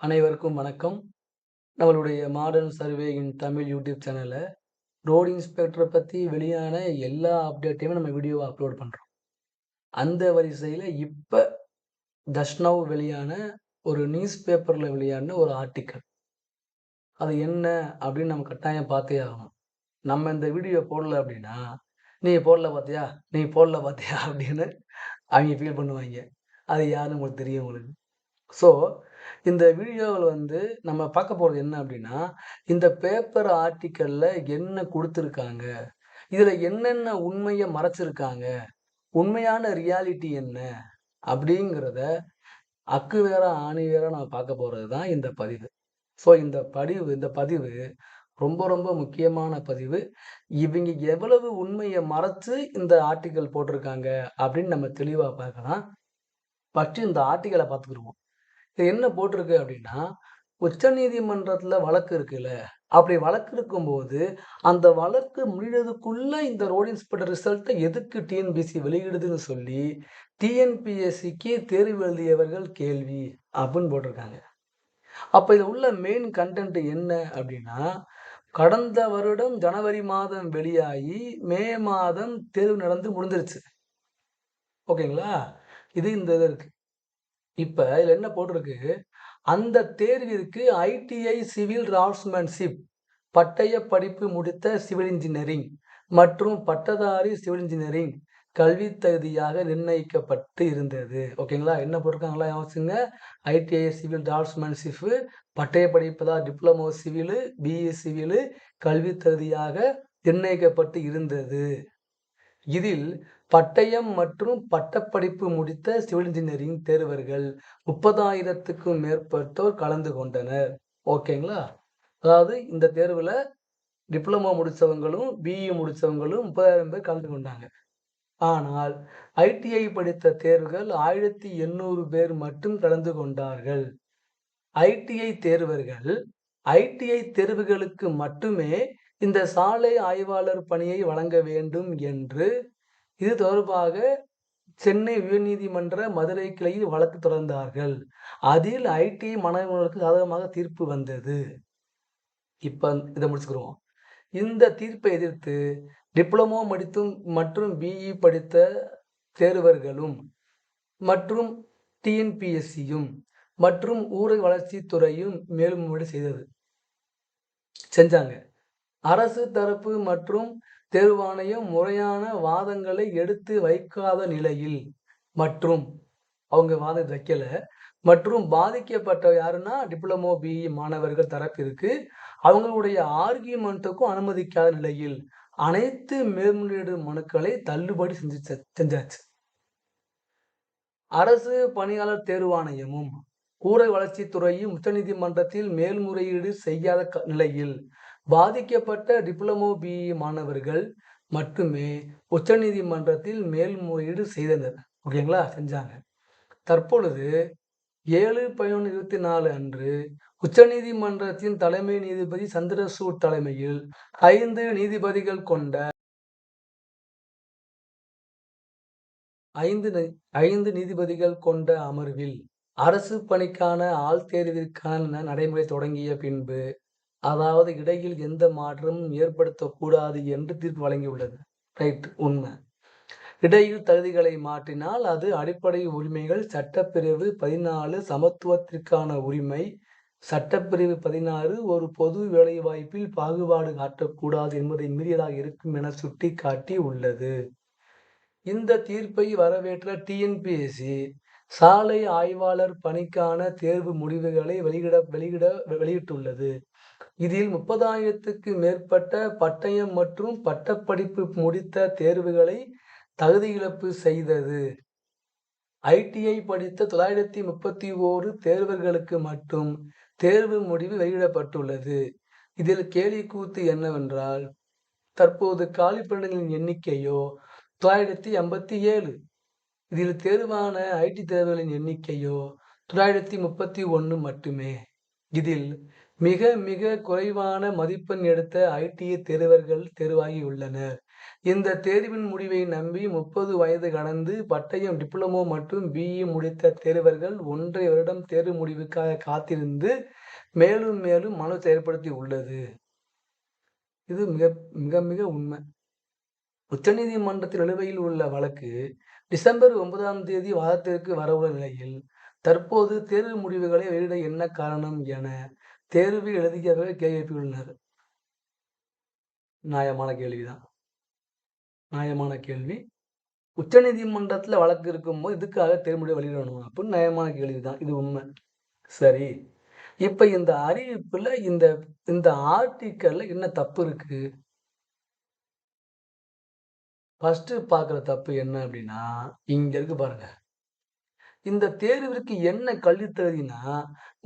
அனைவருக்கும் வணக்கம். நம்மளுடைய modern survey in Tamil YouTube சேனலில் ரோடு இன்ஸ்பெக்டரை பற்றி வெளியான எல்லா அப்டேட்டையுமே நம்ம வீடியோவை அப்லோட் பண்ணுறோம் அந்த வரிசையில் இப்போ தஷ்னவ் வெளியான ஒரு நியூஸ் பேப்பரில் வெளியான ஒரு ஆர்டிக்கல் அது என்ன அப்படின்னு நம்ம கட்டாயம் பார்த்தே ஆகணும். நம்ம இந்த வீடியோ போடல அப்படின்னா நீ போடல பார்த்தியா நீ போடல பார்த்தியா அப்படின்னு அவங்க ஃபீல் பண்ணுவாங்க. அது யாருன்னு உங்களுக்கு தெரியும் உங்களுக்கு. ஸோ இந்த வீடியோவில் வந்து நம்ம பார்க்க போகிறது என்ன அப்படின்னா இந்த பேப்பர் ஆர்டிக்கலில் என்ன கொடுத்துருக்காங்க? இதில் என்னென்ன உண்மையை மறைச்சிருக்காங்க? உண்மையான ரியாலிட்டி என்ன? அப்படிங்கிறத அக்கு வேற ஆணி வேற நம்ம பார்க்க போகிறது தான் இந்த பதிவு. ஸோ இந்த பதிவு இந்த பதிவு ரொம்ப ரொம்ப முக்கியமான பதிவு. இவங்க எவ்வளவு உண்மையை மறைச்சு இந்த ஆர்டிக்கல் போட்டிருக்காங்க அப்படின்னு நம்ம தெளிவாக பார்க்கலாம். ஃபஸ்ட்டு இந்த ஆர்டிக்கலை பார்த்துக்குருவோம் இது என்ன போட்டிருக்கு அப்படின்னா உச்ச நீதிமன்றத்தில் வழக்கு இருக்குல்ல அப்படி வழக்கு இருக்கும்போது அந்த வழக்கு முடிகிறதுக்குள்ள இந்த ரோடு இன்ஸ்பெக்டர் ரிசல்ட்டை எதுக்கு டிஎன்பிஎஸ்சி வெளியிடுதுன்னு சொல்லி டிஎன்பிஎஸ்சிக்கு தேர்வு எழுதியவர்கள் கேள்வி அப்படின்னு போட்டிருக்காங்க. அப்போ இதில் உள்ள மெயின் கண்டென்ட் என்ன அப்படின்னா கடந்த வருடம் ஜனவரி மாதம் வெளியாகி மே மாதம் தேர்வு நடந்து முடிஞ்சிருச்சு. ஓகேங்களா? இது இந்த இது இருக்குது இப்போ இதில் என்ன போட்டிருக்கு? அந்த தேர்விற்கு ஐடிஐ சிவில் ராட்ஸ்மேன்ஷிப் பட்டய படிப்பு முடித்த சிவில் இன்ஜினியரிங் மற்றும் பட்டதாரி சிவில் இன்ஜினியரிங் கல்வி தகுதியாக நிர்ணயிக்கப்பட்டு இருந்தது. ஓகேங்களா என்ன போட்டிருக்காங்களா? யோசிச்சுங்க ஐடிஐ சிவில் டிராஃப்ட்ஸ்மேன்ஷிப் பட்டய படிப்பு தான் டிப்ளமோ சிவிலு பிஇ சிவிலு கல்வி தகுதியாக நிர்ணயிக்கப்பட்டு இருந்தது. இதில் பட்டயம் மற்றும் பட்டப்படிப்பு முடித்த சிவில் இன்ஜினியரிங் தேர்வர்கள் முப்பதாயிரத்துக்கும் மேற்பட்டோர் கலந்து கொண்டனர். ஓகேங்களா அதாவது இந்த தேர்வில் டிப்ளமோ முடித்தவங்களும் பிஇ முடித்தவங்களும் முப்பதாயிரம் பேர் கலந்து கொண்டாங்க. ஆனால் ஐடிஐ படித்த தேர்வுகள் ஆயிரத்தி எண்ணூறு பேர் மட்டும் கலந்து கொண்டார்கள். ஐடிஐ தேர்வர்கள் ஐடிஐ தேர்வுகளுக்கு மட்டுமே இந்த சாலை ஆய்வாளர் பணியை வழங்க வேண்டும் என்று இது தொடர்பாக சென்னை உயர்நீதிமன்ற மதுரை கிளையில் வழக்கு தொடர்ந்தார்கள். அதில் ஐடி மாணவர்களுக்கு சாதகமாக தீர்ப்பு வந்தது. இப்ப இதை முடிச்சுக்கிறோம். இந்த தீர்ப்பை எதிர்த்து டிப்ளமோ படித்தும் மற்றும் பிஇ படித்த தேர்வர்களும் மற்றும் டிஎன்பிஎஸ்சியும் மற்றும் ஊரக வளர்ச்சித்துறையும் மேல்முறை செய்தது. செஞ்சாங்க. அரசு தரப்பு மற்றும் தேர்வாணையம் முறையான வாதங்களை எடுத்து வைக்காத நிலையில் மற்றும் அவங்க வாதம் வைக்கல மற்றும் பாதிக்கப்பட்ட யாருன்னா டிப்ளமோ பிஇ மாணவர்கள் தரப்பிற்கு அவங்களுடைய ஆர்கியூமெண்ட்டுக்கும் அனுமதிக்காத நிலையில் அனைத்து மேல்முறையீடு மனுக்களை தள்ளுபடி செஞ்சு செஞ்சாச்சு. அரசு பணியாளர் தேர்வாணையமும் ஊரக வளர்ச்சித்துறையும் உச்சநீதிமன்றத்தில் மேல்முறையீடு செய்யாத நிலையில் பாதிக்கப்பட்ட டிப்ளமோ பிஇ மாணவர்கள் மட்டுமே உச்சநீதிமன்றத்தில் மேல்முறையீடு செய்தனர். ஓகேங்களா? செஞ்சாங்க. தற்பொழுது ஏழு பதினொன்று இருபத்தி நாலு அன்று உச்சநீதிமன்றத்தின் தலைமை நீதிபதி சந்திரசூட் தலைமையில் ஐந்து நீதிபதிகள் கொண்ட ஐந்து ஐந்து நீதிபதிகள் கொண்ட அமர்வில் அரசு பணிக்கான ஆள் தேர்விற்கான நடைமுறை தொடங்கிய பின்பு அதாவது இடையில் எந்த மாற்றமும் ஏற்படுத்தக்கூடாது என்று தீர்ப்பு வழங்கியுள்ளது. ரைட் உண்மை. இடையில் தகுதிகளை மாற்றினால் அது அடிப்படை உரிமைகள் சட்டப்பிரிவு பதினாலு சமத்துவத்திற்கான உரிமை. சட்டப்பிரிவு பதினாறு ஒரு பொது வேலைவாய்ப்பில் பாகுபாடு காட்டக்கூடாது என்பதை மீறியதாக இருக்கும் என சுட்டிக்காட்டி உள்ளது. இந்த தீர்ப்பை வரவேற்ற டிஎன்பிஎஸ்சி சாலை ஆய்வாளர் பணிக்கான தேர்வு முடிவுகளை வெளியிட வெளியிட வெளியிட்டுள்ளது. இதில் முப்பதாயிரத்துக்கு மேற்பட்ட பட்டயம் மற்றும் பட்டப்படிப்பு முடித்த தேர்வுகளை தகுதி இழப்பு செய்தது. ஐடிஐ படித்த தொள்ளாயிரத்தி முப்பத்தி ஓரு தேர்வர்களுக்கு மட்டும் தேர்வு முடிவு வெளியிடப்பட்டுள்ளது. இதில் கேலி கூத்து என்னவென்றால் தற்போது காலிப்பணிகளின் எண்ணிக்கையோ தொள்ளாயிரத்தி ஐம்பத்தி ஏழு. இதில் தேர்வான ஐடி தேர்வுகளின் எண்ணிக்கையோ தொள்ளாயிரத்தி முப்பத்தி ஒன்று மட்டுமே. இதில் மிக மிக குறைவான மதிப்பெண் எடுத்த ஐடிஐ தேர்வர்கள் தேர்வாகியுள்ளனர் இந்த தேர்வின் முடிவை நம்பி முப்பது வயது கடந்து பட்டயம், டிப்ளமோ மற்றும் பிஇ முடித்த தேர்வர்கள் ஒன்றை வருடம் தேர்வு முடிவுக்காக காத்திருந்து மேலும் மேலும் மனு செயற்படுத்தி உள்ளது. இது மிக மிக மிக உண்மை. உச்சநீதிமன்றத்தில் நிலுவையில் உள்ள வழக்கு டிசம்பர் ஒன்பதாம் தேதி வாதத்திற்கு வரவுள்ள நிலையில், தற்போது தேர்வு முடிவுகளை வெளியிட என்ன காரணம் என தேர்வு எழுதிக்கவே கேள்வி உள்ளார் நியாயமான கேள்விதான். நியாயமான கேள்வி. உச்சநீதிமன்றத்தில் வழக்கு இருக்கும்போது இதுக்காக தேர்வு வெளியிடணும் அப்படின்னு நியாயமான கேள்விதான். இது உண்மை. சரி. இப்போ இந்த அறிவிப்பில் இந்த இந்த ஆர்டிக்கல்ல என்ன தப்பு இருக்கு? ஃபஸ்ட்டு பார்க்குற தப்பு என்ன அப்படின்னா, இங்கே இருக்கு பாருங்கள் இந்த தேர்விற்கு என்ன கல்வி தகுதினா,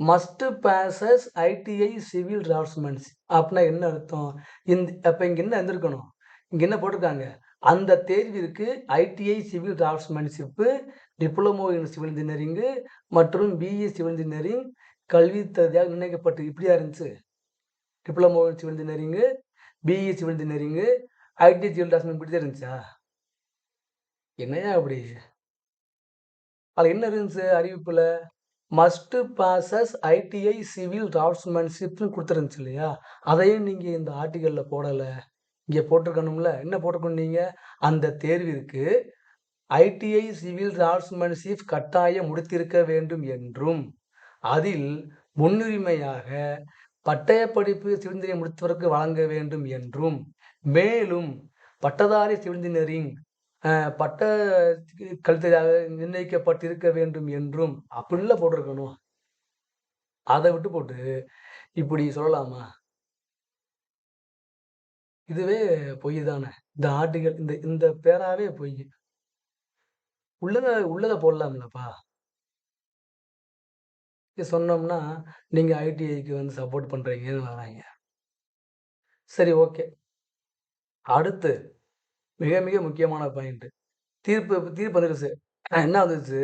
must possess ITI civil draughtsmens அப்படின்னா என்ன அர்த்தம்? இந்த அப்போ இங்கே என்ன இருந்திருக்கணும்? இங்கே என்ன போட்டிருக்காங்க? அந்த தேர்விற்கு ITI civil draughtsmanship, diploma in civil engineering மற்றும் பிஇ சிவில் இன்ஜினியரிங் கல்வி தகுதியாக நிர்ணயிக்கப்பட்டு இப்படியா இருந்துச்சு? Diploma in civil engineering, BE civil engineering, ITI civil draughtsman இப்படி தான் இருந்துச்சா? என்னய்யா அப்படி அதில் என்ன இருந்துச்சு அறிவிப்பில் மஸ்ட் பாசஸ் ஐடிஐ சிவில் டிராஃப்ட்ஸ்மேன்ஷிப்னு கொடுத்துருந்துச்சு இல்லையா? அதையும் நீங்கள் இந்த ஆர்டிக்கலில் போடலை இங்கே போட்டிருக்கணும்ல. என்ன போட்டிருக்கணும் நீங்கள் அந்த தேர்விற்கு ஐடிஐ சிவில் டிராஃப்ட்ஸ்மேன்ஷிப் கட்டாயம் முடித்திருக்க வேண்டும் என்றும், அதில் முன்னுரிமையாக பட்டயப்படிப்பு சிவில் இன்ஜினியரிங் முடித்தவருக்கு வழங்க வேண்டும் என்றும், மேலும் பட்டதாரி சிவில் இன்ஜினியரிங் பட்ட கழுத்தையாக நிர்ணயிக்கப்பட்டிருக்க வேண்டும் என்றும் அப்படின்லாம் போட்டிருக்கணும். அதை விட்டு போட்டு இப்படி சொல்லலாமா? இதுவே பொய் தானே. இந்த ஆர்டிகல் இந்த இந்த பேராவே பொய். உள்ளத உள்ளத போடலாம்லப்பா. இது சொன்னோம்னா, நீங்க ஐடிஐக்கு வந்து சப்போர்ட் பண்றீங்கன்னு வராங்க சரி ஓகே. அடுத்து மிக மிக முக்கியமான பாயிண்ட். தீர்ப்பு தீர்ப்பு வந்துருச்சு. என்ன வந்துருச்சு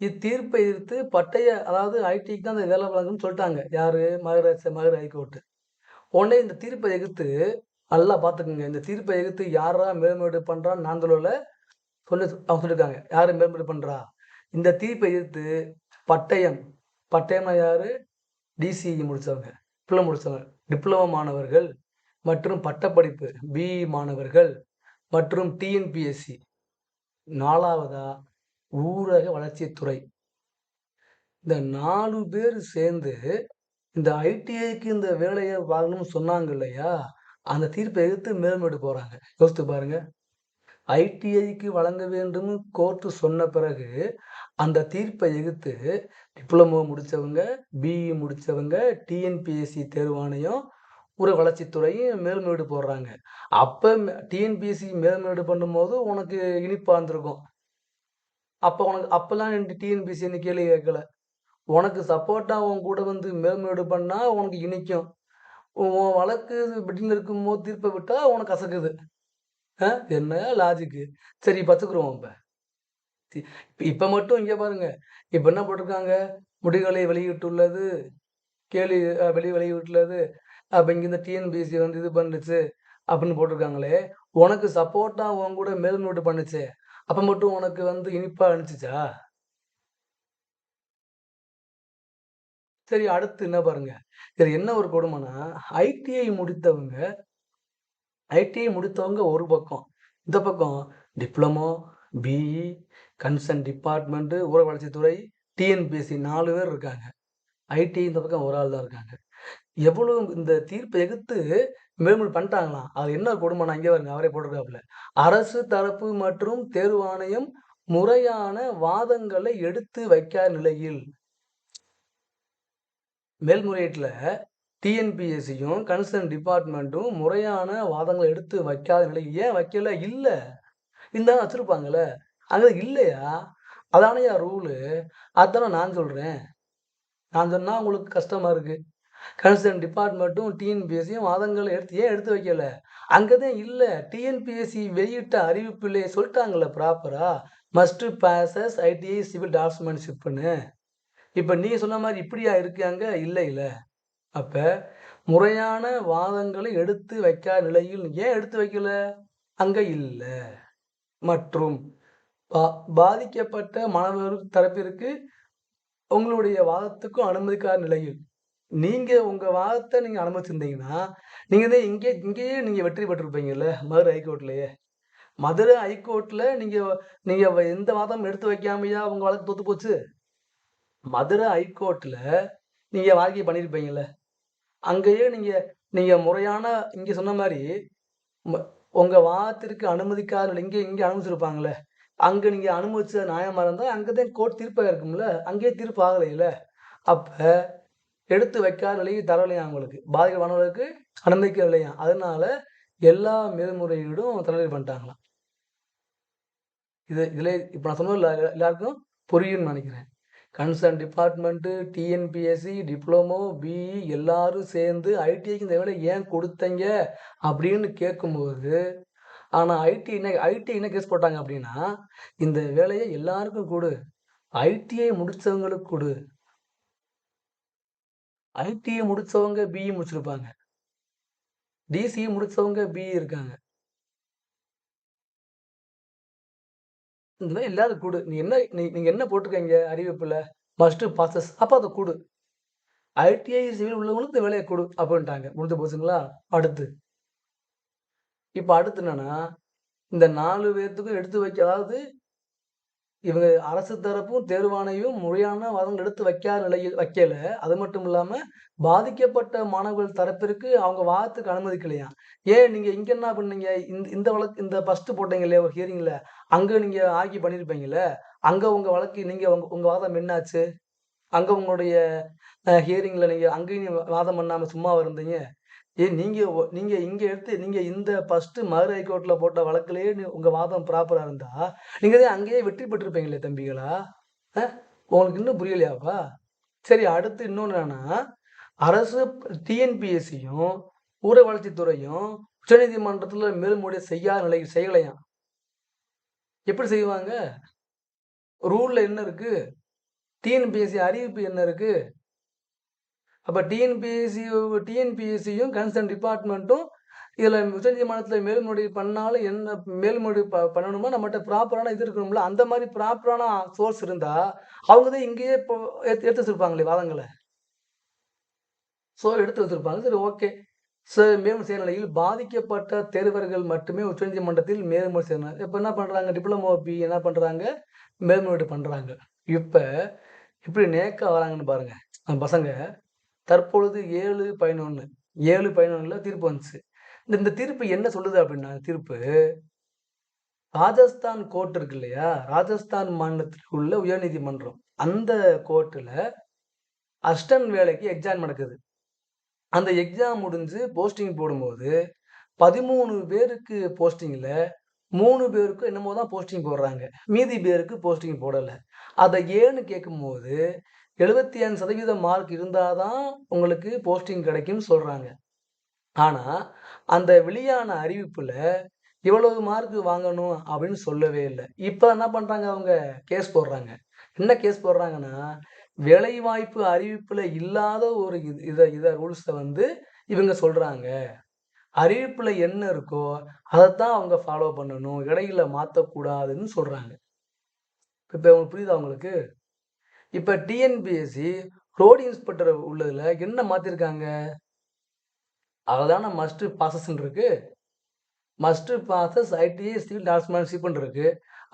இத்தீர்ப்பை எதிர்த்து பட்டய அதாவது ஐடிக்கு தான் அந்த வேலை வழங்கணும்னு சொல்லிட்டாங்க. யாரு? மகாராஷ்டிரா மதுரை ஹைகோர்ட்டு உடனே இந்த தீர்ப்பை எதிர்த்து நல்லா பார்த்துக்குங்க இந்த தீர்ப்பை எதிர்த்து யாரா மேல்முறையீடு பண்ணுறான்னு நான் சொல்லி அவங்க சொல்லியிருக்காங்க. யார் மேல்முறையீடு பண்ணுறா இந்த தீர்ப்பை எதிர்த்து பட்டயம் பட்டயம்னா யார் டிசிஇ முடித்தவங்க டிப்ளமோ முடித்தவங்க டிப்ளமோ மாணவர்கள் மற்றும் பட்டப்படிப்பு பிஇ மாணவர்கள் மற்றும் டிஎன்பிஎஸ்சி நாலாவதா ஊரக வளர்ச்சித்துறை. இந்த நாலு பேர் சேர்ந்து இந்த ஐடிஐக்கு இந்த வேலையை வாங்கணும்னு சொன்னாங்க இல்லையா? அந்த தீர்ப்பை எதிர்த்து மேல்முறையீடு போகிறாங்க யோசித்து பாருங்க. ஐடிஐக்கு வழங்க வேண்டும் கோர்ட்டு சொன்ன பிறகு, அந்த தீர்ப்பை எதிர்த்து டிப்ளமோ முடித்தவங்க பிஇ முடித்தவங்க டிஎன்பிஎஸ்சி தேர்வாணையம், ஊர வளர்ச்சித்துறையும் மேல்முறையீடு போடுறாங்க. அப்போ டிஎன்பிஎஸ்சி மேல்முறையீடு பண்ணும்போது உனக்கு இனிப்பாக இருந்திருக்கும். அப்போ உனக்கு அப்போல்லாம் டிஎன்பிஎஸ்சி என்ன கேள்வி கேட்கல. உனக்கு சப்போர்ட்டாக உன் கூட வந்து மேல்முறையீடு பண்ணால் உனக்கு இனிக்கும். உன் வழக்கு பெண்டிங்ல இருக்கும்போது தீர்ப்பை விட்டால் உனக்கு கசக்குது. ஆ என்ன லாஜிக்கு? சரி பத்துக்குருவோம் இப்போ இப்போ மட்டும் இங்கே பாருங்க. இப்போ என்ன போட்டிருக்காங்க? முடிவுகளை வெளியிட்டுள்ளது. கேள்வி வெளி வெளியிட்டுள்ளது. அப்போ இங்கே இந்த டிஎன்பிஎஸ்சி வந்து இது பண்ணுச்சு அப்படின்னு போட்டிருக்காங்களே. உனக்கு சப்போர்ட்டாக உன் கூட மேல்நோட்டு பண்ணுச்சே. அப்போ மட்டும் உனக்கு வந்து இனிப்பாக அனுப்பிச்சிச்சா சரி அடுத்து என்ன பாருங்க. இதுல என்ன ஒரு கொடுமைனா ஐடிஐ முடித்தவங்க ஐடிஐ முடித்தவங்க ஒரு பக்கம். இந்த பக்கம் டிப்ளமோ, பிஇ, கன்சர்ன் டிபார்ட்மெண்ட்டு ஊரக வளர்ச்சித்துறை, டிஎன்பிஎஸ்சி நாலு பேர் இருக்காங்க. ஐடிஐ இந்த பக்கம் ஒரு ஆள் தான் இருக்காங்க. எவ்வளவு இந்த தீர்ப்பை எதிர்த்து மேல்முறையீடு பண்ணிட்டாங்களாம். அது என்ன கொடுமைன்னா அங்கே பாருங்க அவரே போட்டிருக்காப்புல. அரசு தரப்பு மற்றும் தேர்வாணையம் முறையான வாதங்களை எடுத்து வைக்காத நிலையில் மேல்முறையீட்டில் டிஎன்பிஎஸ்சியும், கன்சர்ன் டிபார்ட்மெண்ட்டும் முறையான வாதங்களை எடுத்து வைக்காத நிலையில் ஏன் வைக்கல? இல்லை இருந்தாலும் வச்சுருப்பாங்கல்ல அங்கே இல்லையா? அதானையா ரூலு. அதானே நான் சொல்கிறேன் நான் சொன்னால் உங்களுக்கு கஷ்டமாக இருக்குது கன்சர்ன் டிபார்ட்மெண்ட்டும், டிஎன்பிஎஸ்சியும் வாதங்களை எடுத்து ஏன் எடுத்து வைக்கல? அங்கே தான் இல்லை டிஎன்பிஎஸ்சி வெளியிட்ட அறிவிப்பிலே சொல்லிட்டாங்களே ப்ராப்பராக மஸ்ட் பாசஸ் ஐடிஐ சிவில் டாக்ஸ்மெண்ட்ஷிப்னு இப்போ நீ சொன்ன மாதிரி இப்படியா இருக்காங்க இல்லை இல்லை. அப்போ முறையான வாதங்களை எடுத்து வைக்காத நிலையில் ஏன் எடுத்து வைக்கல? அங்கே இல்லை. மற்றும் பா பாதிக்கப்பட்ட மாணவர் தரப்பிற்கு உங்களுடைய வாதத்துக்கும் அனுமதிக்காத நிலையில், நீங்க உங்க வாதத்தை நீங்க அனுமதிச்சிருந்தீங்கன்னா, நீங்க தான் இங்கே இங்கேயே நீங்க வெற்றி பெற்றிருப்பீங்கல்ல, மதுரை ஹைகோர்ட்லயே. மதுரை ஹைகோர்ட்ல நீங்க நீங்க எந்த வாதம் எடுத்து வைக்காமயா உங்க வழக்கு தோத்து போச்சு? மதுரை ஹைகோர்ட்ல நீங்க வாழ்க்கை பண்ணியிருப்பீங்கல்ல. அங்கேயே நீங்க நீங்க முறையான இங்க சொன்ன மாதிரி உங்கள் உங்க வாதத்திற்கு அனுமதிக்காத இங்கே இங்கே அனுமதிச்சிருப்பாங்களே அங்கே நீங்கள் அனுமதிச்ச நியாயமாக இருந்தால் அங்கே தான் கோர்ட் தீர்ப்பாக இருக்கும்ல. அங்கேயே தீர்ப்பு ஆகலையில அப்போ எடுத்து வைக்காத நிலையில் தரவில்லையா அவங்களுக்கு பாதிக்கப்பட்டவர்களுக்கு அனுமதிக்கவில்லையா அதனால எல்லா மேல்முறையீடும் தள்ளுபடி பண்ணிட்டாங்களாம். இது இதில் இப்போ நான் சொன்னது எல்லாருக்கும் புரியும்னு நினைக்கிறேன். Concern department TNPSC, diploma, BE எல்லாரும் சேர்ந்து ஐடிஐக்கு இந்த வேலை ஏன் கொடுத்தீங்க அப்படின்னு கேட்கும்போது, ஆனால் ஐடி என்ன ஐடி என்ன கேஸ் போட்டாங்க அப்படின்னா, இந்த வேலையை எல்லாருக்கும் கொடு ஐடிஐ முடித்தவங்களுக்கு கொடு ஐடிஐ முடித்தவங்க பிஇ முடிச்சிருப்பாங்க. டிசிஇ முடிச்சவங்க பிஇ இருக்காங்க. இந்த மாரி எல்லாரும் கூடு நீ என்ன நீ நீங்கள் என்ன போட்டிருக்கீங்க அறிவிப்பில் மஸ்ட்டு பாசஸ் அப்போ அதை கூடு ஐடிஐ சிவில் உள்ளவங்களுக்கு இந்த வேலையை கொடு அப்படின்ட்டாங்க. முடிஞ்ச போச்சுங்களா? அடுத்து. இப்போ அடுத்து என்னன்னா, இந்த நாலு பேர்த்துக்கும் எடுத்து வைக்க அதாவது இவங்க அரசு தரப்பும், தேர்வாணையும் முறையான வாதங்கள் எடுத்து வைக்காத நிலையில் வைக்கல. அது மட்டும் இல்லாம, பாதிக்கப்பட்ட மாணவர்கள் தரப்பிற்கு அவங்க வாதத்துக்கு அனுமதிக்கலையாம். ஏன் நீங்க இங்க என்ன பண்ணீங்க? இந்த இந்த வழக்கு இந்த ஃபர்ஸ்ட் போட்டீங்க இல்லையா ஒரு ஹியரிங்ல, அங்க நீங்க ஆர்கியூ பண்ணியிருப்பீங்கல்ல. அங்க உங்க வழக்கு நீங்க உங்க உங்க வாதம் என்னாச்சு? அங்க உங்களுடைய ஹியரிங்கில் ஹியரிங்ல நீங்க அங்கேயும் வாதம் பண்ணாம சும்மா இருந்தீங்க? ஏன் நீங்கள் நீங்கள் இங்கே எடுத்து நீங்கள் இந்த ஃபஸ்ட்டு மதுரை ஹைகோர்ட்டில் போட்ட வழக்கிலேயே உங்கள் வாதம் ப்ராப்பராக இருந்தா, நீங்கள் தான் அங்கேயே வெற்றி பெற்றிருப்பீங்களே தம்பிகளா? உங்களுக்கு இன்னும் புரியலையாப்பா? சரி அடுத்து இன்னொன்று என்னன்னா, அரசு டிஎன்பிஎஸ்சியும், ஊர வளர்ச்சித்துறையும் உச்சநீதிமன்றத்தில் மேல்முறையீடு செய்யாத நிலையில் செய்யலையாம். எப்படி செய்வாங்க? ரூலில் என்ன இருக்குது டிஎன்பிஎஸ்சி அறிவிப்பு என்ன இருக்குது அப்போ டிஎன்பிஎஸ்சி டிஎன்பிஎஸ்சியும் கன்சர்ன் டிபார்ட்மெண்ட்டும் இதில் உச்சநீதிமன்றத்தில் மேல்முறையீடு பண்ணாலும் என்ன மேல்முறையீடு ப பண்ணணுமோ நம்மகிட்ட ப்ராப்பரான இது இருக்கணும்ல. அந்த மாதிரி ப்ராப்பரான சோர்ஸ் இருந்தால் அவங்க தான் இங்கேயே இப்போ எடுத்து எடுத்து வச்சிருப்பாங்களே வாதங்களை ஸோ எடுத்து வச்சுருப்பாங்க சரி ஓகே. ச மேல்முறை செய்யும் நிலையில் பாதிக்கப்பட்ட தேர்வர்கள் மட்டுமே உச்சநீதிமன்றத்தில் மேல்முறை செய்யணும். இப்போ என்ன பண்ணுறாங்க டிப்ளமோ, பி என்ன பண்ணுறாங்க மேல்முறையீடு பண்ணுறாங்க இப்போ இப்படி நேக்காக வராங்கன்னு பாருங்கள் பசங்க தற்பொழுது 7/11 7/11ல தீர்ப்பு வந்துச்சு. இந்த இந்த தீர்ப்பு என்ன சொல்லுது அப்படின்னா, தீர்ப்பு ராஜஸ்தான் கோர்ட் இருக்கு இல்லையா? ராஜஸ்தான் மாநிலத்தில் உள்ள உயர்நீதிமன்றம். அந்த கோர்ட்டில் அஸ்டன் வேலைக்கு எக்ஸாம் நடக்குது. அந்த எக்ஸாம் முடிஞ்சு போஸ்டிங் போடும்போது, 13 பேருக்கு போஸ்டிங்கில் மூணு பேருக்கு என்னமோ தான் போஸ்டிங் போடுறாங்க. மீதி பேருக்கு போஸ்டிங் போடலை அதை ஏன்னு கேட்கும்போது, 75% மார்க் இருந்தால் தான் உங்களுக்கு போஸ்டிங் கிடைக்கும்னு சொல்கிறாங்க ஆனால் அந்த வெளியான அறிவிப்பில் இவ்வளவு மார்க் வாங்கணும் அப்படின்னு சொல்லவே இல்லை இப்போ என்ன பண்ணுறாங்க அவங்க? கேஸ் போடுறாங்க. என்ன கேஸ் போடுறாங்கன்னா, வேலைவாய்ப்பு அறிவிப்பில் இல்லாத ஒரு இது இதை இதை ரூல்ஸை வந்து இவங்க சொல்கிறாங்க அறிவிப்பில் என்ன இருக்கோ, அதைத்தான் அவங்க ஃபாலோ பண்ணணும். இடையில மாற்றக்கூடாதுன்னு சொல்கிறாங்க இப்போ உங்களுக்கு புரியுதா அவங்களுக்கு இப்போ டிஎன்பிஎஸ்சி ரோட் இன்ஸ்பெக்டர் உள்ளதில் என்ன மாற்றிருக்காங்க அதுதான மஸ்ட்டு பாஸஸ்ன்னு இருக்கு. மஸ்ட்டு பாசஸ் ஐடிஐ சிவில் டான்ஸ்மேன்ஷிப்னு இருக்கு.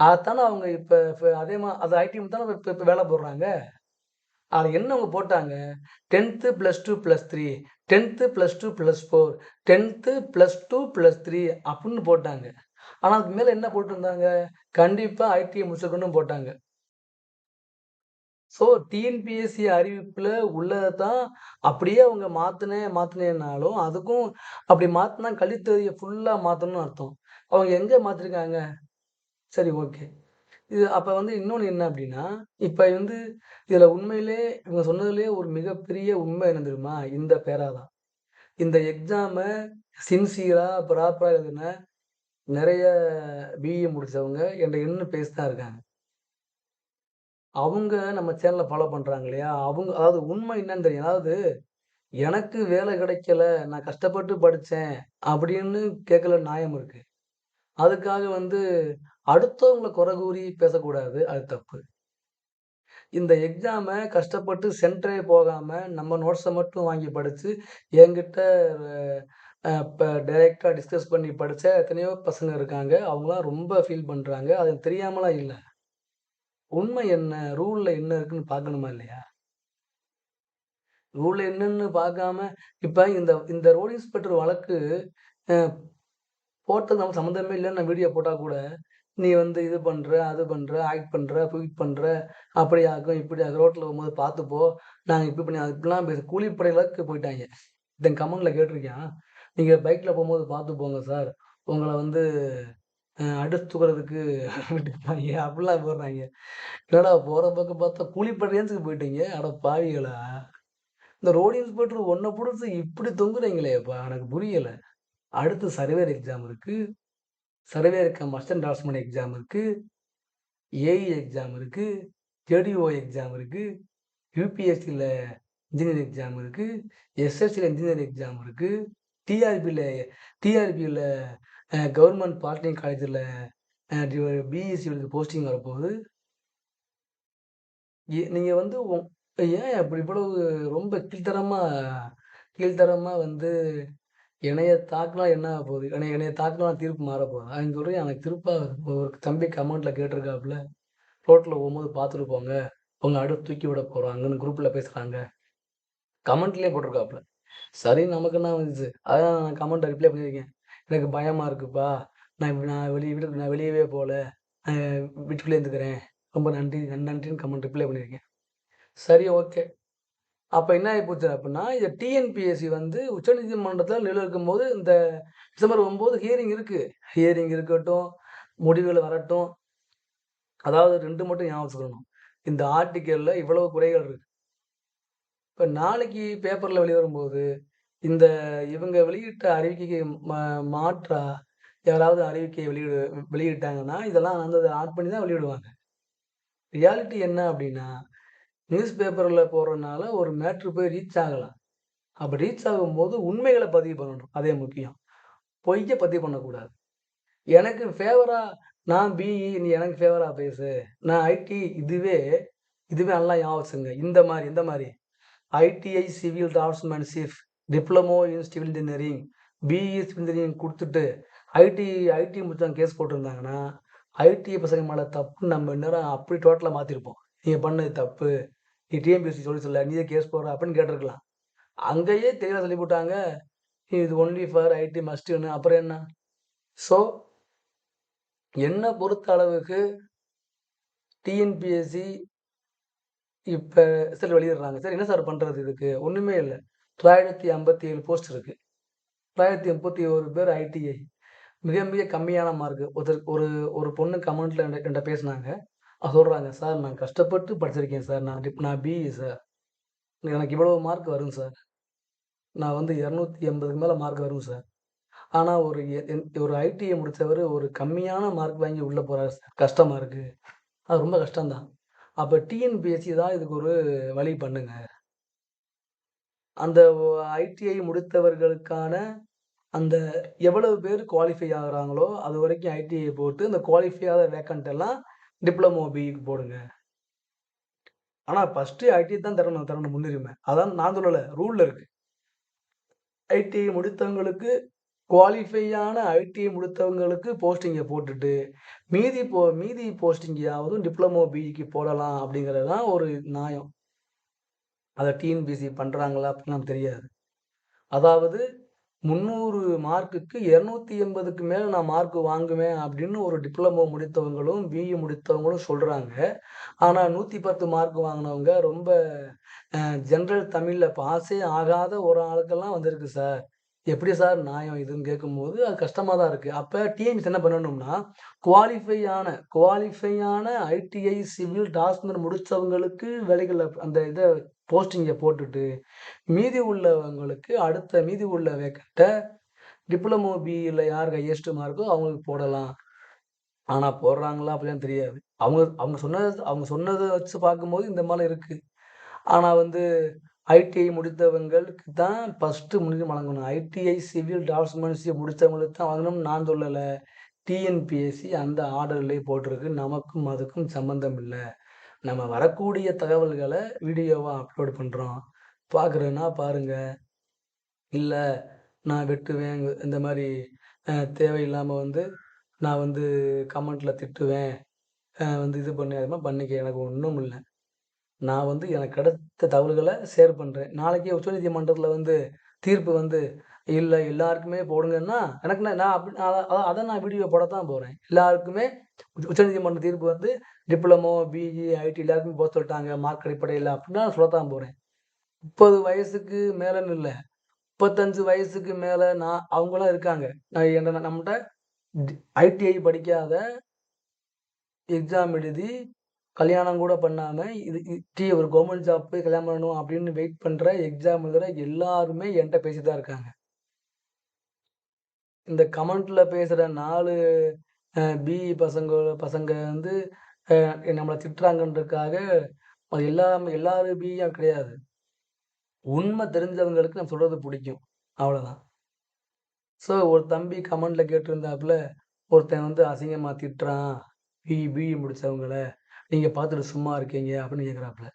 அதுதானே அவங்க இப்போ அதே மாதிரி அது ஐடி தானே இப்போ இப்போ வேலை போடுறாங்க. அதில் என்ன அவங்க போட்டாங்க? 10த் +2 +3 10த் +2 +4 10த் +2 +3 அப்படின்னு போட்டாங்க. ஆனால் அதுக்கு மேலே என்ன போட்டிருந்தாங்க? கண்டிப்பாக ஐடிஐ முடிச்சிருக்கணும்னு போட்டாங்க. ஸோ டிஎன்பிஎஸ்சி அறிவிப்பில் உள்ளதை தான் அப்படியே அவங்க மாற்றினேன் மாற்றினேன்னாலும் அதுக்கும் அப்படி மாற்றினா கழித்தறியை ஃபுல்லாக மாற்றணும்னு அர்த்தம். அவங்க எங்கே மாற்றிருக்காங்க சரி ஓகே. இது அப்போ வந்து இன்னொன்று என்ன அப்படின்னா, இப்போ வந்து இதில் உண்மையிலே இவங்க சொன்னதுலேயே ஒரு மிகப்பெரிய உண்மை என்ன தெரியுமா? இந்த பேரா தான். இந்த எக்ஸாமை சின்சியராக ப்ராப்பராக எழுதுன நிறைய பிஇ முடித்தவங்க என்ட்ட இன்னும் பேசி தான் இருக்காங்க. அவங்க நம்ம சேனலை ஃபாலோ பண்ணுறாங்க இல்லையா? அவங்க அதாவது உண்மை என்னன்னு தெரியும். அதாவது எனக்கு வேலை கிடைக்கல, நான் கஷ்டப்பட்டு படித்தேன் அப்படின்னு கேட்கல நியாயம் இருக்கு. அதுக்காக வந்து அடுத்தவங்களை குறை கூறி பேசக்கூடாது. அது தப்பு. இந்த எக்ஸாமை கஷ்டப்பட்டு சென்டரே போகாமல் நம்ம நோட்ஸை மட்டும் வாங்கி படித்து என்கிட்ட இப்போ டைரெக்டாக டிஸ்கஸ் பண்ணி படித்த எத்தனையோ பசங்க இருக்காங்க. அவங்களாம் ரொம்ப ஃபீல் பண்ணுறாங்க அது தெரியாமலாம் இல்லை உண்மை என்ன? ரூல்ல என்ன இருக்குன்னு பார்க்கணுமா இல்லையா? ரூல் என்னன்னு பார்க்காம, இப்ப இந்த இந்த ரோடு இன்ஸ்பெக்டர் வழக்கு போட்டதுக்கு போட்டது சம்மந்தமே இல்லைன்னு நான் வீடியோ போட்டா கூட, நீ வந்து இது பண்ற, அது பண்ற, ஆக்ட் பண்ற, ட்வீட் பண்ற, அப்படி ஆகும் இப்படி ஆகும் ரோட்ல போகும்போது பார்த்துப்போ நாங்கள் நாங்க இப்படி பண்ணி இப்படிலாம் கூலிப்படை அளவுக்கு போயிட்டாங்க ஒருத்தன் கமெண்ட்ல கேட்டிருக்கேன் நீங்க பைக்ல போகும்போது பார்த்து போங்க சார். உங்களை வந்து அடுத்து அடிச்சு தூக்குறதுக்கு விட்டுருப்பாய்ங்க. அப்படிலாம் போடுறாங்க என்னடா போகிற பக்கம் பார்த்தா கூலிப்படை ரேஞ்சுக்கு போயிட்டீங்க. ஆனால் பாவிகளா! இந்த ரோடு இன்ஸ்பெக்டர் ஒன்றை பிடிச்சி இப்படி தொங்குறீங்களேப்பா! எனக்கு புரியலை அடுத்து சர்வேர் எக்ஸாம் இருக்கு. Surveyor must and draughtsman exam இருக்குது ஏஇ எக்ஸாம் இருக்குது ஜெடிஓ எக்ஸாம் இருக்குது யூபிஎஸ்சியில் இன்ஜினியரிங் எக்ஸாம் இருக்குது எஸ்எஸ்சியில் இன்ஜினியரிங் எக்ஸாம் இருக்குது டிஆர்பியில் டிஆர்பியில் கவர்மெண்ட் பாலிடெக்னிக் காலேஜில் பிஎஸ்சி டி பிஎஸ்சி போஸ்டிங் வரப்போகுது. நீங்கள் வந்து ஏன் அப்படி இவ்வளவு ரொம்ப கீழ்த்தரமாக கீழ்த்தரமாக வந்து என்னைய தாக்குனா என்ன ஆக போகுது? என்னை என்னைய தாக்கினா தீர்ப்பு மாறப்போகுது அவங்க சொல்கிறேன் எனக்கு திருப்பாக ஒரு தம்பி கமெண்ட்டில் கேட்டிருக்காப்புல. ரோட்டில் போகும்போது பார்த்துட்டு போங்க. உங்கள் அடுத்து தூக்கி விட போகிறாங்கன்னு குரூப்பில் பேசுகிறாங்க கமெண்ட்லேயே போட்டிருக்காப்புல. சரி நமக்கு என்ன வந்துச்சு? அதான் நான் கமெண்ட்டை ரிப்ளை பண்ணியிருக்கேன். எனக்கு பயமாக இருக்குப்பா. நான் நான் வெளியே வீட்டுக்கு நான் வெளியவே போகல நான் வீட்டுக்குள்ளே இருந்துக்கிறேன். ரொம்ப நன்றி நன்றின்னு கமெண்ட் ரிப்ளை பண்ணியிருக்கேன். சரி ஓகே. அப்போ என்ன போச்சு அப்படின்னா இந்த டிஎன்பிஎஸ்சி வந்து உச்சநீதிமன்றத்தில் நிலுவைல இருக்கும்போது, இந்த டிசம்பர் ஒம்பது ஹியரிங் இருக்குது ஹியரிங் இருக்கட்டும், முடிவுகள் வரட்டும். அதாவது ரெண்டு மட்டும் ஞாபகம் சொல்லணும் இந்த ஆர்டிக்கலில் இவ்வளவு குறைகள் இருக்குது இப்போ நாளைக்கு பேப்பரில் வெளிவரும்போது, இந்த இவங்க வெளியிட்ட அறிவிக்கைக்கு மா மாற்றா யாராவது அறிவிக்கையை வெளியிடு வெளியிட்டாங்கன்னா, இதெல்லாம் வந்து அதை ஆட் பண்ணி தான் வெளியிடுவாங்க. ரியாலிட்டி என்ன அப்படின்னா நியூஸ் பேப்பரில் போடுறதுனால ஒரு மேட்ரு போய் ரீச் ஆகலாம். அப்போ ரீச் ஆகும்போது உண்மைகளை பதிவு பண்ணணும். அதே முக்கியம். பொய்ய பதிவு பண்ணக்கூடாது. எனக்கு ஃபேவராக நான் பிஇ e, நீ எனக்கு ஃபேவராக பேசு. நான் ஐடி இதுவே இதுவே நல்லா யோசிச்சுங்க இந்த மாதிரி இந்த மாதிரி ITI civil draughtsmanship, diploma in civil engineering, BE civil engineering கொடுத்துட்டு ஐடி ஐடி முடிச்சவங்க கேஸ் போட்டிருந்தாங்கன்னா, ஐடி பசங்க மேலே தப்புன்னு நம்ம இந்நேரம் அப்படி டோட்டலாக மாற்றிருப்போம் நீங்கள் பண்ணது தப்பு. நீ டிஎன்பிஎஸ்சி சொல்லிச்சுல்ல. நீ ஏன் கேஸ் போடுற? அப்படின்னு கேட்டிருக்கலாம். அங்கேயே தெளிவாக சொல்லி போட்டாங்க இது ஒன்லி ஃபார் ஐடி மஸ்ட்டுன்னு அப்புறம் என்ன? ஸோ என்னை பொறுத்த அளவுக்கு டிஎன்பிஎஸ்சி இப்போ சரி வெளியிடுறாங்க. சார் என்ன சார் பண்ணுறது இதுக்கு? ஒன்றுமே இல்லை 957 போஸ்ட் இருக்கு. 931 பேர் ஐடிஐ. மிக மிக கம்மியான மார்க். ஒருத்தர் ஒரு ஒரு பொண்ணு கமெண்ட்ல என்கிட்ட பேசினாங்க பேசுனாங்க. அவங்க "சார் நான் கஷ்டப்பட்டு படிச்சிருக்கேன் சார். நான் நான் பிஇ சார். எனக்கு இவ்வளவு மார்க் வரும் சார். நான் வந்து இரநூத்தி எண்பதுக்கு மேலே மார்க் வரும் சார். ஆனால் ஒரு என் ஒரு ஐடிஐ முடித்தவர் ஒரு கம்மியான மார்க் வாங்கி உள்ளே போகிறார் சார். கஷ்டமாக இருக்குது அது ரொம்ப கஷ்டம்தான் அப்போ டிஎன்பிஎஸ்சி தான் இதுக்கு ஒரு வழி பண்ணுங்கள் அந்த ஐடிஐ முடித்தவர்களுக்கான அந்த எவ்வளவு பேர் குவாலிஃபை ஆகுறாங்களோ, அதுவரைக்கும் ஐடிஐ போட்டு, இந்த குவாலிஃபை ஆகாத வேக்கன்ட் எல்லாம் டிப்ளமோ பிஇக்கு போடுங்க. ஆனால் ஃபஸ்ட்டு ஐடிஐ தான் தரணும் தரணும் முன்னுரிமை. அதான் நான் சொல்லலை ரூலில் இருக்கு. ஐடிஐ முடித்தவங்களுக்கு குவாலிஃபையான ஐடிஐ முடித்தவங்களுக்கு போஸ்டிங்கை போட்டுட்டு, மீதி போ மீதி போஸ்டிங்கையாவது டிப்ளமோ பிஇக்கு போடலாம் அப்படிங்கிறது தான் ஒரு நியாயம். அத டிஎன்பிஎஸ்சி அப்படின்னு நமக்கு தெரியாது. அதாவது 300 மார்க்குக்கு இரநூத்தி எண்பதுக்கு மேல் நான் மார்க் வாங்குவேன் அப்படின்னு ஒரு டிப்ளமோ முடித்தவங்களும், பிஇ முடித்தவங்களும் சொல்கிறாங்க ஆனால் நூற்றி பத்து மார்க் வாங்கினவங்க ரொம்ப ஜென்ரல் தமிழில் பாஸே ஆகாத ஒரு ஆளுக்கெல்லாம் வந்திருக்கு சார். எப்படி சார் நியாயம் இதுன்னு கேட்கும்போது, அது கஷ்டமாக தான் இருக்குது அப்போ டிஎம்ஸ் என்ன பண்ணணும்னா, குவாலிஃபையான குவாலிஃபையான ஐடிஐ சிவில் டாஸ்மர் முடித்தவங்களுக்கு வேலைகளில் அந்த இதை போஸ்டிங்கை போட்டுட்டு, மீதி உள்ளவங்களுக்கு அடுத்த மீதி உள்ள வேக்கட்டை டிப்ளமோ பிஇல யார் ஹையஸ்ட்டு மார்க்கோ அவங்களுக்கு போடலாம். ஆனால் போடுறாங்களா? அப்படிலாம் தெரியாது. அவங்க அவங்க சொன்னது அவங்க சொன்னதை வச்சு பார்க்கும்போது இந்த மாதிரி இருக்குது ஆனால் வந்து ஐடிஐ முடித்தவங்களுக்கு தான் ஃபஸ்ட்டு முன்னுரிமை வழங்கணும். ஐடிஐ சிவில் டாக்குமெண்ட்ஸை முடித்தவங்களுக்கு தான் வாங்கணும்னு நான் சொல்லலை டிஎன்பிஎஸ்சி அந்த ஆர்டர்லேயே போட்டிருக்கு. நமக்கும் அதுக்கும் சம்மந்தம் இல்லை நம்ம வரக்கூடிய தகவல்களை வீடியோவாக அப்லோட் பண்ணுறோம் பார்க்குறேன்னா பாருங்கள் இல்லை நான் வெட்டுவேன். இந்த மாதிரி தேவையில்லாமல் வந்து நான் வந்து கமெண்ட்டில் திட்டுவேன். வந்து இது பண்ணி அது மாதிரி பண்ணிக்க. எனக்கு ஒன்றும் இல்லை நான் வந்து எனக்கு கிடைத்த தகவல்களை ஷேர் பண்ணுறேன் நாளைக்கு உச்சநீதிமன்றத்தில் வந்து தீர்ப்பு வந்து இல்லை எல்லாருக்குமே போடுங்கன்னா, எனக்கு நான் அப்படி அதை நான் வீடியோ போடத்தான் போகிறேன் எல்லாருக்குமே உச்சநீதிமன்ற தீர்ப்பு வந்து டிப்ளமோ, பிஇ, ஐடி எல்லாருக்குமே போக சொல்லிட்டாங்க. மார்க் அடிப்படையில அப்படின்னு நான் சொல்லத்தான் போகிறேன் முப்பது வயசுக்கு மேலேன்னு இல்லை முப்பத்தஞ்சு வயசுக்கு மேலே நான் அவங்களாம் இருக்காங்க. நான் என்ன நம்மகிட்ட ஐடிஐ படிக்காத எக்ஸாம் எழுதி கல்யாணம் கூட பண்ணாமல் இது டி ஒரு கவர்மெண்ட் ஜாப் போய் கல்யாணம் பண்ணணும் அப்படின்னு வெயிட் பண்ணுற எக்ஸாம் எழுதுகிற எல்லாருமே என்கிட்ட பேசிட்டு தான் இருக்காங்க. இந்த கமெண்ட்ல பேசுற 4 அ பிஇ பசங்க பசங்க வந்து நம்மளை திட்டுறாங்கன்றதுக்காக அது எல்லாம் எல்லாரும் பிஇயும் கிடையாது. உண்மை தெரிஞ்சவங்களுக்கு நான் சொல்கிறது பிடிக்கும் அவ்வளோதான். ஸோ ஒரு தம்பி கமெண்டில் கேட்டிருந்தாப்புல, ஒருத்தன் வந்து அசிங்கமாக திட்டுறான். பிஇ பிஇ முடித்தவங்கள நீங்கள் பார்த்துட்டு சும்மா இருக்கீங்க அப்படின்னு கேட்குறாப்புல.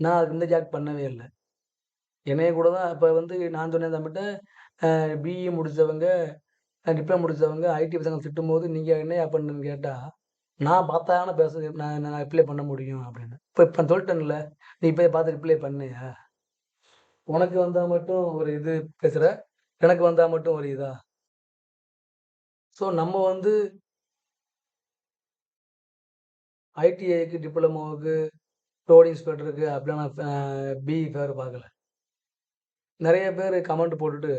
நான் அதுக்கு இந்த ஜாக் பண்ணவே இல்லை என்னைய கூட தான் இப்போ வந்து நான் சொன்னேன் தம்பிட்ட, பிஇ முடித்தவங்க டிப்ளமோ முடித்தவங்க ஐடி பசங்க திட்டும்போது, நீங்கள் என்ன பண்ணுன்னு கேட்டால் நான் பார்த்தா தானே பேச நான் நான் ரிப்ளை பண்ண முடியும் அப்படின்னு. இப்போ இப்போ சொல்லிட்டேன்ல நீ போய் பார்த்து ரிப்ளை பண்ணியா உனக்கு வந்தால் மட்டும் ஒரு இது பேசுகிற எனக்கு வந்தால் மட்டும் ஒரு இதா? ஸோ நம்ம வந்து ஐடிஐக்கு, டிப்ளமோவுக்கு, ரோடு இன்ஸ்பெக்டருக்கு அப்படிலாம் நான் பிஇ ஃபேர் பார்க்கல. நிறைய பேர் கமெண்ட் போட்டுட்டு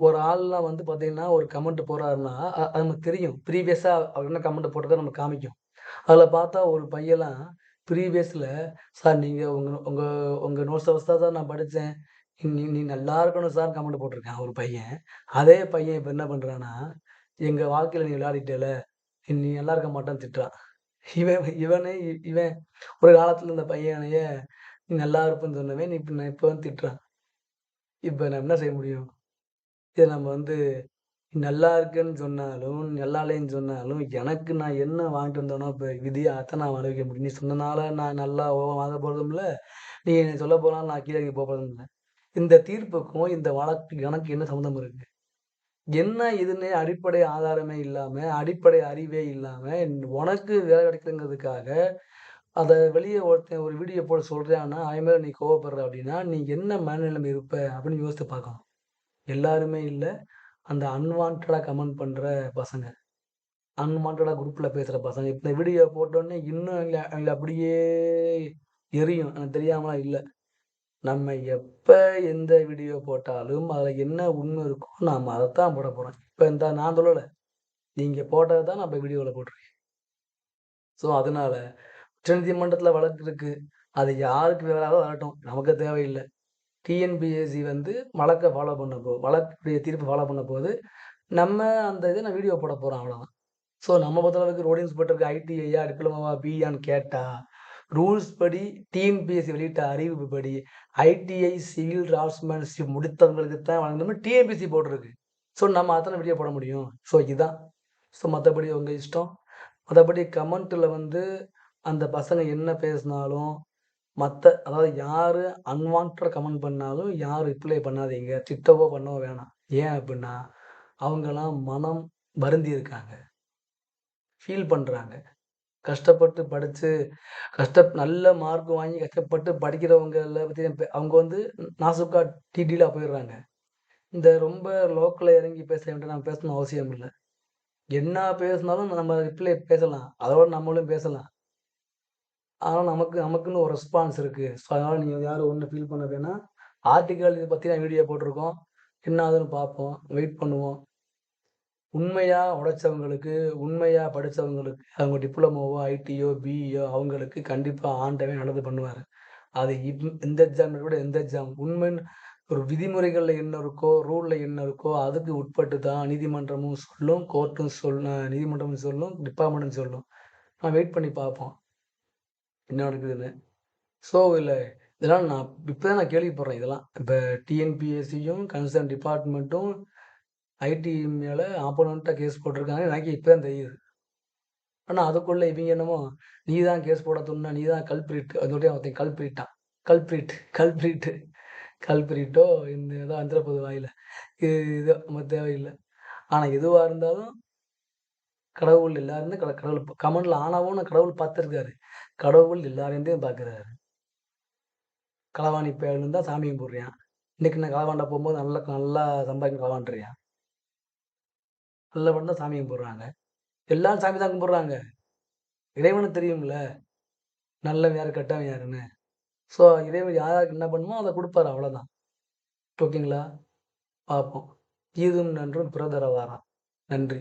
ஒரு ஆள்லாம் வந்து பார்த்தீங்கன்னா, ஒரு கமெண்ட் போடுறாருன்னா, அது நமக்கு தெரியும். ப்ரீவியஸாக அவர் என்ன கமெண்ட் போட்டதை நம்ம காமிக்கும். அதில் பார்த்தா ஒரு பையன்லாம் ப்ரீவியஸில் சார் நீங்கள் உங்கள் உங்கள் உங்கள் நோட்ஸ் வச்சு தான் சார் நான் படித்தேன் நீ நீ நல்லா இருக்கணும் சார் கமெண்ட் போட்டிருக்கான் ஒரு பையன். அதே பையன் இப்போ என்ன பண்ணுறான்னா எங்கள் வாழ்க்கையில் நீ விளையாடிட்டல நீ நல்லா இருக்க மாட்டேன்னு திட்டுறான். இவன் இவனே இவன் ஒரு காலத்தில் இந்த பையனைய நீ நல்லா இருப்பேன்னு சொன்னவன், நீ நான் இப்போ வந்து திட்டுறான். இப்போ நான் என்ன செய்ய முடியும்? இதை நம்ம வந்து நல்லா இருக்கேன்னு சொன்னாலும், நல்லா இல்லைன்னு சொன்னாலும், எனக்கு நான் என்ன வாங்கிட்டு வந்தேனோ இப்போ விதியாக அதை நான் அனுபவிக்க முடியும். நீ சொன்னனால நான் நல்லா வாங்க போகிறதும் இல்லை நீ என்னை சொல்ல போனாலும் நான் கீழே போகிறதும் இல்லை இந்த தீர்ப்புக்கும், இந்த வழக்கு எனக்கு என்ன சம்மந்தம் இருக்கு? என்ன இதுன்னு அடிப்படை ஆதாரமே இல்லாமல் அடிப்படை அறிவே இல்லாமல் உனக்கு வேலை கிடைக்குதுங்கிறதுக்காக அதை வெளியே ஒருத்தன் ஒரு வீடியோ போட சொல்கிறான்னா அவன் மேல நீ கோவப்படுற அப்படின்னா, நீ என்ன மனநிலைமை இருப்ப அப்படின்னு யோசித்து பார்க்கணும். எல்லாருமே இல்லை அந்த அன்வான்டாக கமெண்ட் பண்ணுற பசங்க. அன்வான்டாக குரூப்பில் பேசுகிற பசங்க. இந்த வீடியோ போட்டோன்னே இன்னும் எங்களை எங்களை அப்படியே எரியும். எனக்கு தெரியாமலாம் இல்லை நம்ம எப்போ எந்த வீடியோ போட்டாலும், அதில் என்ன உண்மை இருக்கோ நாம் அதைத்தான் போட போகிறோம் இப்போ இந்த நான் சொல்லலை நீங்கள் போட்டது தான் நம்ம வீடியோவில் போட்டிருக்கேன். ஸோ அதனால் உச்சநீதிமன்றத்தில் வழக்கு இருக்குது அது யாருக்கு வேணாலும் வரட்டும். நமக்கு தேவையில்லை டிஎன்பிஎஸ்சி வந்து வழக்கை ஃபாலோ பண்ண போ வழக்குடைய தீர்ப்பு ஃபாலோ பண்ண போது, நம்ம அந்த இதை நான் வீடியோ போட போகிறோம் அவ்வளோதான். ஸோ நம்ம பொறுத்தளவுக்கு ரோட் இன்ஸ்பெக்டருக்கு ஐடிஐயா, டிப்ளமாவா பிஇயான்னு கேட்டால் ரூல்ஸ் படி டிஎன்பிஎஸ்சி வெளியிட்ட அறிவிப்பு படி, ஐடிஐ சிவில் டிராஃப்ட்ஸ்மேன்ஷிப் முடித்தவங்களுக்கு தான் வழங்கணும்னு டிஎன்பிஎஸ்சி போட்டிருக்கு. ஸோ நம்ம அத்தனை வீடியோ போட முடியும். ஸோ இதுதான் ஸோ மற்றபடி உங்கள் இஷ்டம். மற்றபடி கமெண்ட்டில் வந்து அந்த பசங்க என்ன பேசினாலும், மற்ற அதாவது யார் அன்வான்ட் கமெண்ட் பண்ணாலும் யாரும் ரிப்ளை பண்ணாதீங்க. திட்டவோ பண்ணவோ வேணாம். ஏன் அப்படின்னா, அவங்கெல்லாம் மனம் வருந்தி இருக்காங்க. ஃபீல் பண்ணுறாங்க கஷ்டப்பட்டு படித்து கஷ்ட நல்ல மார்க் வாங்கி கஷ்டப்பட்டு படிக்கிறவங்கள பற்றி அவங்க வந்து நாசுக்கா டீட்டெயிலா போயிடுறாங்க. இந்த ரொம்ப லோக்கலில் இறங்கி பேச வேண்டிய நம்ம பேசணும் அவசியம் இல்லை என்ன பேசினாலும் நம்ம ரிப்ளை பேசலாம். அதோட நம்மளும் பேசலாம். ஆனால் நமக்கு நமக்குன்னு ஒரு ரெஸ்பான்ஸ் இருக்குது ஸோ அதனால் நீங்கள் யாரும் ஒன்று ஃபீல் பண்ண வேணால் ஆர்டிக்கல் இதை பற்றி நான் வீடியோ போட்டிருக்கோம். என்ன ஆகுதுன்னு பார்ப்போம். வெயிட் பண்ணுவோம். உண்மையாக உழைச்சவங்களுக்கு, உண்மையாக படித்தவங்களுக்கு அவங்க டிப்ளமோவோ, ஐடியோ, பிஇயோ அவங்களுக்கு கண்டிப்பாக ஆண்டவே நல்லது பண்ணுவார் அது இப் எந்த எக்ஸாம் கூட எந்த எக்ஸாம் உண்மைன்னு ஒரு விதிமுறைகளில் என்ன இருக்கோ, ரூலில் என்ன இருக்கோ அதுக்கு உட்பட்டு தான் நீதிமன்றமும் சொல்லும், கோர்ட்டும் சொல் நீதிமன்றமும் சொல்லும், டிபார்ட்மெண்ட்டும் சொல்லும். நான் வெயிட் பண்ணி பார்ப்போம். என்ன நடக்குதுன்னு. ஸோ இல்லை இதெல்லாம் நான் இப்போ தான் நான் கேள்விப்படுறேன் இதெல்லாம். இப்போ டிஎன்பிஎஸ்சியும் கன்சர்ன் டிபார்ட்மெண்ட்டும் ஐடி மேலே ஆப்போனண்ட்டாக கேஸ் போட்டிருக்காங்க. எனக்கு இப்போ தான் தெரியுது. ஆனால் அதுக்குள்ளே இவங்க என்னமோ, "நீ தான் கேஸ் போட சொன்ன. நீ தான் கல்பிரிட்." அதோடய ஒருத்தன் கல்பிரிட்டான். கல்பிரிட் கல்பிரிட்டு கல்பிரிட்டோ இந்த ஏதோ அந்திரப்பது வாயில் இது இது நம்ம தேவையில்லை ஆனால் எதுவாக இருந்தாலும் கடவுள் எல்லாருமே கட கடவுள் கமெண்ட்ல ஆனாவும் கடவுள் பார்த்துருக்காரு. கடவுள் எல்லாரையும் பார்க்குறாரு. களவாணி பேருந்து தான் சாமி கும்பிடுறான். இன்னைக்கு நான் களவாண்டா போகும்போது நல்லா நல்லா சம்பாதிக்க களவாண்டுறியான். நல்லவன் தான் சாமி கும்பிட்றாங்க எல்லாரும் சாமி தான் கும்பிட்றாங்க இறைவனுக்கு தெரியும்ல. நல்லவன் யார் கெட்டவன் யாருன்னு. ஸோ இறைவன் யாருக்கு என்ன பண்ணுமோ அதை கொடுப்பாரு அவ்வளோதான். ஓகேங்களா? பார்ப்போம். ஈதும் நன்றும் பிறர் வாரம் நன்றி.